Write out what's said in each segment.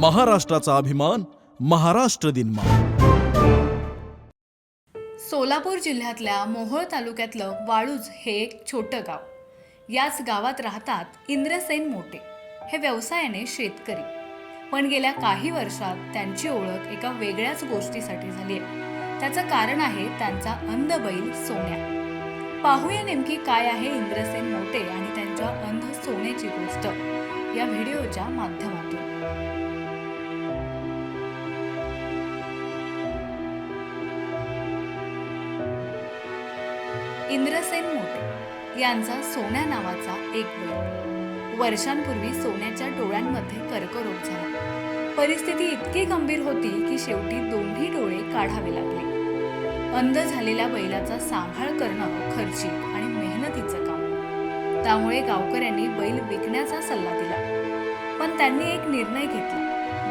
महाराष्ट्राचा अभिमान महाराष्ट्र दिनमा सोलापूर जिल्ह्यातल्या मोहोळ तालुक्यातलं वाळूज हे एक छोटं गाव. याच गावात राहतात इंद्रसेन मोटे हे व्यवसायाने शेतकरी. पण गेल्या काही वर्षात त्यांची ओळख एका वेगळ्याच गोष्टीसाठी झाली आहे. त्याचं कारण आहे त्यांचा अंध बैल सोन्या. पाहूया नेमकी काय आहे इंद्रसेन मोटे आणि त्यांच्या अंध सोन्याची गोष्ट. या व्हिडिओच्या माध्यमातून. इंद्रसेन मोटे यांचा सोन्या नावाचा एक बैल. वर्षांपूर्वी सोन्याच्या डोळ्यांमध्ये कर्करोग झाला. परिस्थिती इतकी गंभीर होती की शेवटी दोन्ही डोळे काढावे लागले. अंध झालेल्या बैलाचा सांभाळ करणं खर्चिक आणि मेहनतीचं काम. त्यामुळे गावकऱ्यांनी बैल विकण्याचा सल्ला दिला. पण त्यांनी एक निर्णय घेतला.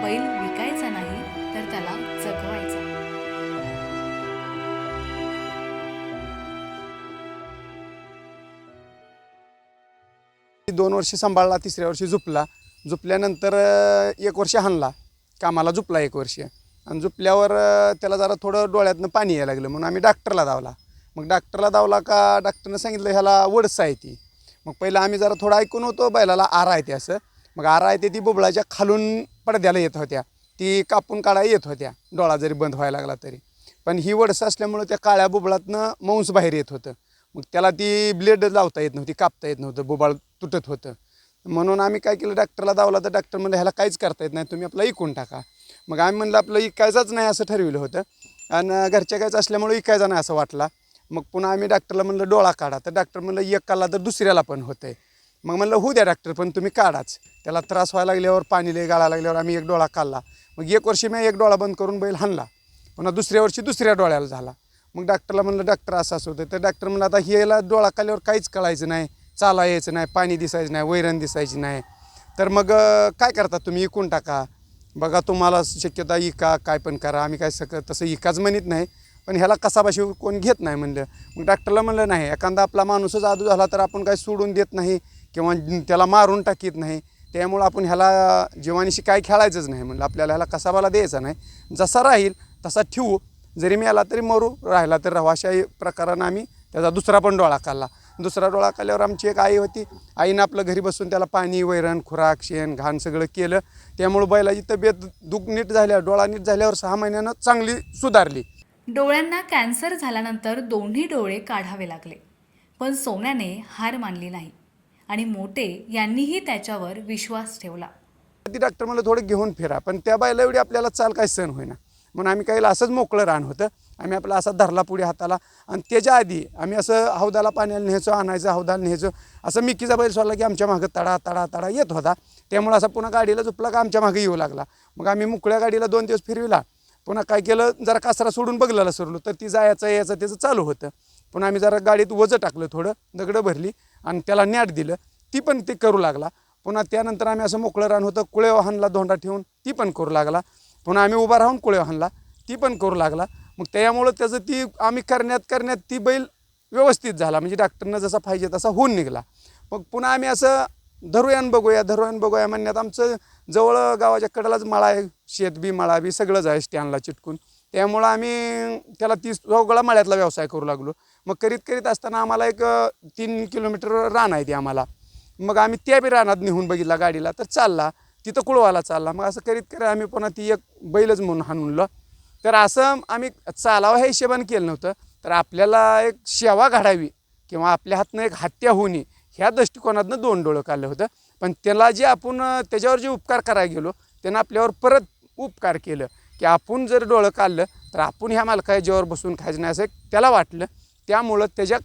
बैल विकायचा नाही तर त्याला जगवायचा. दोन वर्ष सांभाळला तिसऱ्या वर्षी झुपला. झुपल्यानंतर एक वर्ष हाणला. कामाला झुपला एक वर्ष. आणि झुपल्यावर त्याला जरा थोडं डोळ्यातनं पाणी यायला लागलं. म्हणून आम्ही डॉक्टरला धावला. मग डॉक्टरला धावला का डॉक्टरनं सांगितलं ह्याला वडसा आहे ती. मग पहिलं आम्ही जरा थोडं ऐकून होतो बैलाला आरा आहे ते असं. मग आरा आहे ते ती बुबळाच्या खालून पडद्याला येत होत्या. ती कापून काढायला येत होत्या. डोळा जरी बंद व्हायला लागला तरी. पण ही वडसा असल्यामुळं त्या काळ्या बुबळातनं मांस बाहेर येत होतं. मग त्याला ती ब्लेड लावता येत नव्हती कापता येत नव्हतं बुबाळ तुटत होतं. म्हणून आम्ही काय केलं डॉक्टरला दावला तर डॉक्टर म्हणलं ह्याला काहीच करता येत नाही तुम्ही आपलं इकून टाका. मग आम्ही म्हणलं आपलं इकायचाच नाही असं ठरविलं होतं. आणि घरच्या कायच असल्यामुळे इकायचा नाही असं वाटला. मग पुन्हा आम्ही डॉक्टरला म्हणलं डोळा काढा. तर डॉक्टर म्हणलं एक काढला तर दुसऱ्याला पण होतं आहे मग म्हणलं होऊ द्या डॉक्टर पण तुम्ही काढाच. त्याला त्रास व्हायला लागल्यावर पाणी लय गाळा लागल्यावर आम्ही एक डोळा काढला. मग एक वर्षी मी एक डोळा बंद करून बैल हाणला. पुन्हा दुसऱ्या वर्षी दुसऱ्या डोळ्याला झाला. मग डॉक्टरला म्हणलं डॉक्टर असं असं होतं तर डॉक्टर म्हणलं आता ह्याला डोळा काल्यावर काहीच कळायचं नाही चाला यायचं नाही पाणी दिसायचं नाही वैरण दिसायची नाही. तर मग काय करता तुम्ही? इकून टाका. बघा तुम्हाला शक्यता इका काय पण करा. आम्ही काय सक तसं इकाच म्हणत नाही पण ह्याला कसाबाशी कोण घेत नाही म्हणलं. मग डॉक्टरला म्हणलं नाही एखादा आपला माणूसच आदू झाला तर आपण काय सोडून देत नाही किंवा त्याला मारून टाकीत नाही. त्यामुळं आपण ह्याला जीवानीशी काय खेळायचंच नाही म्हणलं. आपल्याला ह्याला कसाबाला द्यायचा नाही. जसा राहील तसा ठेवू. जरी मी आला तरी मरू राहिला तर राहू. अशा प्रकारानं आम्ही त्याचा दुसरा पण डोळा काढला. दुसरा डोळा काढल्यावर आमची एक आई होती. आईनं आपलं घरी बसून त्याला पाणी वैरण खुराक शेण घाण सगळं केलं. त्यामुळं बैलाची तब्येत दुख नीट झाल्यावर डोळा नीट झाल्यावर सहा महिन्यानं चांगली सुधारली. डोळ्यांना कॅन्सर झाल्यानंतर दोन्ही डोळे काढावे लागले. पण सोन्याने हार मानली नाही. आणि मोटे यांनीही त्याच्यावर विश्वास ठेवला. ती डॉक्टर म्हणलं थोडं घेऊन फिरा. पण त्या बायला एवढी आपल्याला चाल काय सहन होईना. म्हणून आम्ही काही असंच मोकळं रान होतं. आम्ही आपला असा धरला पुढे हाताला. आणि त्याच्या आधी आम्ही असं हौदाला पाण्याला न्यायचो आणायचं हौदाला न्यायचो. असं मिकीचा बैल सोडला की आमच्या मागं तडा तडा तडा येत होता. त्यामुळं असं पुन्हा गाडीला झुपला का आमच्या मागे येऊ लागला. मग आम्ही मोकळ्या गाडीला दोन दिवस फिरविला. पुन्हा काय केलं? जरा कासरा सोडून बघलेला सरलो. तर ती जायचं यायचं त्याचं चालू होतं. पुन्हा आम्ही जरा गाडीत वजं टाकलं थोडं दगडं भरली आणि त्याला नॅट दिलं. ती पण ते करू लागला. पुन्हा त्यानंतर आम्ही असं मोकळं रान होतं. कुळे वाहनला धोंडा ठेवून ती पण करू लागला. पुन्हा आम्ही उभा राहून कोळी हाणला. ती पण करू लागला. मग त्यामुळं त्याचं ती आम्ही करण्यात करण्यात ती बैल व्यवस्थित झाला. म्हणजे डॉक्टरनं जसा पाहिजे तसा होऊन निघाला. मग पुन्हा आम्ही असं धरूयान बघूया धरूयान बघूया म्हणण्यात आमचं जवळ गावाच्या कडेलाच मळा आहे. शेत बी मळा बी सगळंच आहे स्टँडला चिटकून. त्यामुळं आम्ही त्याला ती सगळा मळ्यातला व्यवसाय करू लागलो. मग करीत करीत असताना आम्हाला एक तीन किलोमीटर रान आहे ती आम्हाला. मग आम्ही त्या बी रानात नेहून बघितला गाडीला तर चालला. तिथं कुळवाला चालला. मग असं करीत करीत आम्ही पुन्हा ती एक बैलच म्हणून हाणूनलं. तर असं आम्ही चालावं ह्या हिशेबाने केलं नव्हतं. तर आपल्याला एक सेवा घडावी किंवा आपल्या हातनं एक हत्या होऊ नये ह्या दृष्टिकोनातनं दोन डोळं काढलं होतं. पण त्याला जे आपण त्याच्यावर जे उपकार करायला गेलो त्यानं आपल्यावर परत उपकार केलं की आपण जर डोळं काढलं तर आपण ह्या मालका याच्यावर बसून खायचं नाही असं त्याला वाटलं. त्यामुळं त्याच्या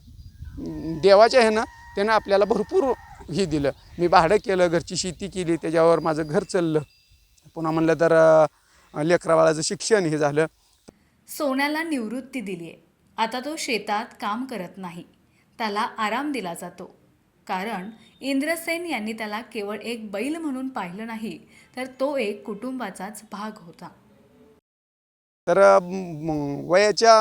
देवाच्या ह्यानं त्यानं आपल्याला भरपूर हे दिलं. मी भाडं केलं घरची शेती केली त्याच्यावर माझं घर चाललं. पुन्हा म्हणलं तर लेकरावाळाचं शिक्षण हे झालं. सोन्याला निवृत्ती दिली आहे आता तो शेतात काम करत नाही. त्याला आराम दिला जातो. कारण इंद्रसेन यांनी त्याला केवळ एक बैल म्हणून पाहिलं नाही तर तो एक कुटुंबाचाच भाग होता. तर वयाच्या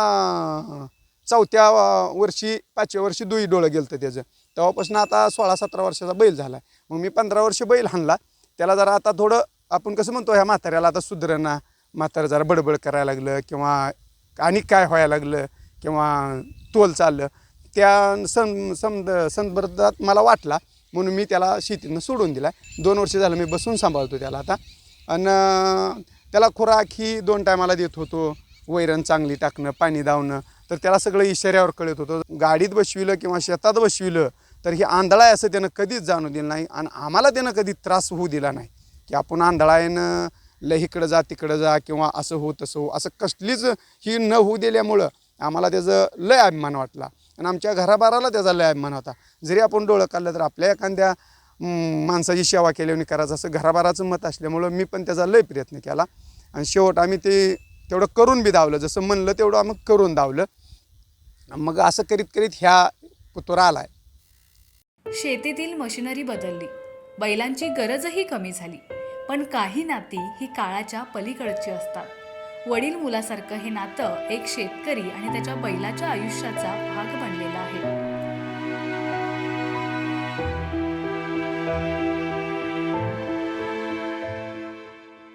चौथ्या वर्षी पाचव्या वर्षी दुई डोळं गेलं त्याचं. तेव्हापासून आता सोळा सतरा वर्षाचा बैल झाला मग मी पंधरा वर्ष बैल हाणला. त्याला जरा आता थोडं आपण कसं म्हणतो ह्या म्हाताऱ्याला आता सुधरणा म्हातारं जरा बडबड करायला लागलं किंवा आणि काय व्हायला लागलं किंवा तोल चाललं त्या सं संद संदर्भात मला वाटला. म्हणून मी त्याला शेतीतनं सोडून दिला दोन वर्ष झालं मी बसून सांभाळतो त्याला आता. आणि त्याला खुराक ही दोन टायमाला देत होतो. वैरण चांगली टाकणं पाणी दावणं. तर त्याला सगळं इशाऱ्यावर कळत होतं. गाडीत बसविलं किंवा शेतात बसविलं तर ही आंधळा आहे असं त्यानं कधीच जाणू दिलं नाही आणि आम्हाला त्यानं कधी त्रास होऊ दिला नाही. की आपण आंधळायनं आहे लय इकडं जा तिकडं जा किंवा असं हो तसं हो असं कसलीच ही न होऊ दिल्यामुळं आम्हाला त्याचं लय अभिमान वाटला. आणि आमच्या घराबाराला त्याचा लय अभिमान होता. जरी आपण डोळं काढलं तर आपल्या एखाद्या माणसाची सेवा केल्याने करायचं असं घराबाराचं मत असल्यामुळं मी पण त्याचा लय प्रयत्न केला. आणि शेवट आम्ही ते तेवढं करून बी धावलं. जसं म्हणलं तेवढं आम्ही करून दावलं मग असं करीत करीत ह्या पुतुरा आलाय. शेतीतील मशिनरी बदलली. बैलांची गरजही कमी झाली. पण काही नाती ही काळाच्या पलीकडची असतात. वडील मुलासारखं हे नातं एक शेतकरी आणि त्याच्या बैलाच्या आयुष्याचा भाग बनलेला आहे.